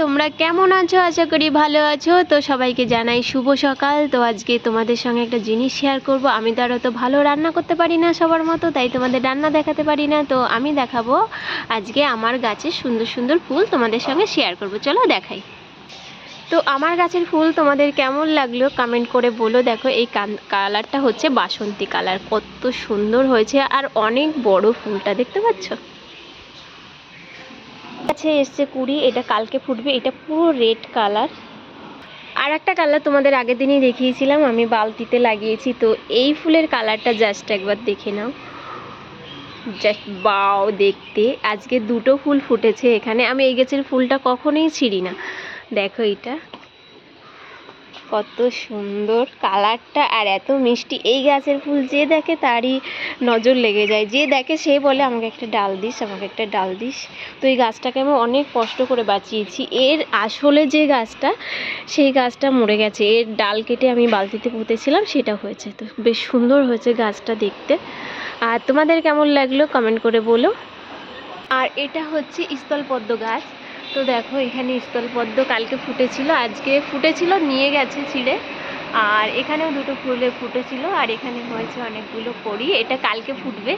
তোমরা কেমন আছো? আশা করি ভালো আছো। তো সবাইকে জানাই শুভ সকাল। তো আজকে তোমাদের সঙ্গে একটা জিনিস শেয়ার করব। আমি তো আর অত ভালো রান্না করতে পারি না সবার মতো, তাই তোমাদের রান্না দেখাতে পারি না। তো আমি দেখাবো আজকে আমার গাছের সুন্দর সুন্দর ফুল তোমাদের সঙ্গে শেয়ার করব। চলো দেখাই। তো আমার গাছের ফুল তোমাদের কেমন লাগল কমেন্ট করে বলো। দেখো এই কালারটা হচ্ছে বাসন্তী কালার কত সুন্দর হয়েছে আর অনেক বড় ফুলটা, দেখতে পাচ্ছ? গাছে এসছে কুড়ি, এটা কালকে ফুটবে, এটা পুরো রেড কালার। আর একটা কালার তোমাদের আগের দিনই দেখিয়েছিলাম, আমি বালতিতে লাগিয়েছি, তো এই ফুলের কালারটা জাস্ট একবার দেখে নাও। জাস্ট বাও দেখতে। আজকে দুটো ফুল ফুটেছে এখানে। আমি এই গাছের ফুলটা কখনোই ছিঁড়ি না। দেখো এটা। কত সুন্দর কালারটা আর এত মিষ্টি। এই গাছের ফুল যে দেখে তারই নজর লেগে যায়। যে দেখে সে বলে, আমাকে একটা ডাল দিস, আমাকে একটা ডাল দিস। তো এই গাছটাকে আমি অনেক কষ্ট করে বাঁচিয়েছি। এর আসলে যে গাছটা, সেই গাছটা মরে গেছে। এর ডাল কেটে আমি বালতিতে পুঁতেছিলাম, সেটা হয়েছে। তো বেশ সুন্দর হয়েছে গাছটা দেখতে। আর তোমাদের কেমন লাগল কমেন্ট করে বলো। আর এটা হচ্ছে স্থলপদ্ম গাছ। তো দেখো, এখানে স্থলপদ্ম কালকে ফুটেছিল, আজকে ফুটেছিল, নিয়ে গেছে ছিঁড়ে। আর এখানেও দুটো ফুলে ফুটেছিল, আর এখানে হয়েছে অনেকগুলো কড়ি, এটা কালকে ফুটবে।